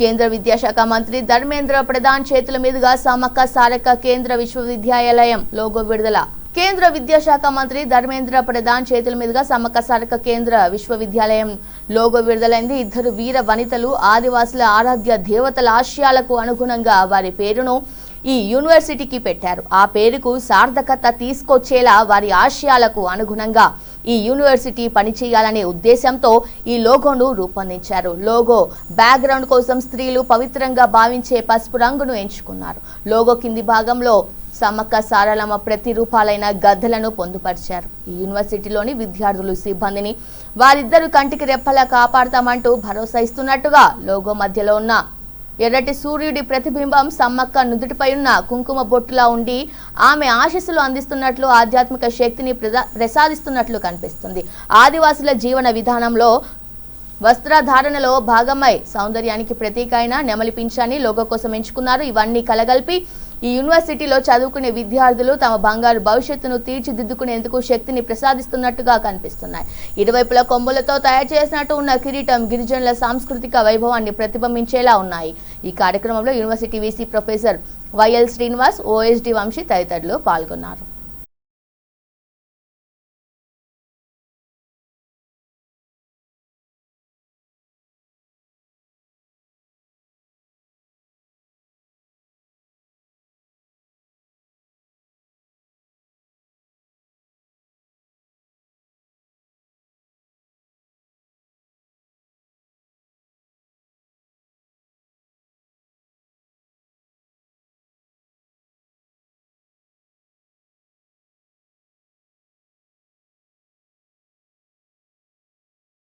కేంద్ర విద్యాశాఖ మంత్రి ధర్మేంద్ర ప్రధాన్ చేతుల మీదుగా సమక్క సారక్క కేంద్ర విశ్వవిద్యాలయం లోగో విడుదల. కేంద్ర విద్యాశాఖ మంత్రి ధర్మేంద్ర ప్రధాన్ చేతుల మీదుగా సమక్క సారక కేంద్ర విశ్వవిద్యాలయం లోగో విడుదలైంది. ఇద్దరు వీర వనితలు ఆదివాసుల ఆరాధ్య దేవతల ఆశయాలకు అనుగుణంగా వారి పేరును ఈ యూనివర్సిటీకి పెట్టారు. ఆ పేరుకు సార్థకత తీసుకొచ్చేలా వారి ఆశయాలకు అనుగుణంగా ఈ యూనివర్సిటీ పనిచేయాలనే ఉద్దేశంతో ఈ లోగోను రూపొందించారు. లోగో బ్యాక్గ్రౌండ్ కోసం స్త్రీలు పవిత్రంగా భావించే పసుపు రంగును ఎంచుకున్నారు. లోగో కింది భాగంలో సమ్మక్క సారలమ్మ ప్రతిరూపాలైన గద్దలను పొందుపరిచారు. ఈ యూనివర్సిటీలోని విద్యార్థులు సిబ్బందిని వారిద్దరు కంటికి రెప్పలా కాపాడతామంటూ భరోసా ఇస్తున్నట్టుగా లోగో మధ్యలో ఉన్న ఎర్రటి సూర్యుడి ప్రతిబింబం సమ్మక్క నుదుటిపై ఉన్న కుంకుమ బొట్టులా ఉండి ఆమె ఆశీస్సులు అందిస్తున్నట్లు ఆధ్యాత్మిక శక్తిని ప్రసాదిస్తున్నట్లు కనిపిస్తుంది. ఆదివాసుల జీవన విధానంలో వస్త్రధారణలో భాగమై సౌందర్యానికి ప్రతీక అయిన నెమలి పింఛాన్ని లోగో కోసం ఎంచుకున్నారు. ఇవన్నీ కలగలిపి ఈ యూనివర్సిటీలో చదువుకునే విద్యార్థులు తమ బంగారు భవిష్యత్తును తీర్చిదిద్దుకునేందుకు శక్తిని ప్రసాదిస్తున్నట్టుగా కనిపిస్తున్నాయి. ఇరువైపుల కొమ్ములతో తయారు చేసినట్టు ఉన్న కిరీటం గిరిజనుల సాంస్కృతిక వైభవాన్ని ప్రతిబింబించేలా ఉన్నాయి. ఈ కార్యక్రమంలో university VC professor YL Srinivas OSD Vamshi తదితరులు పాల్గొన్నారు.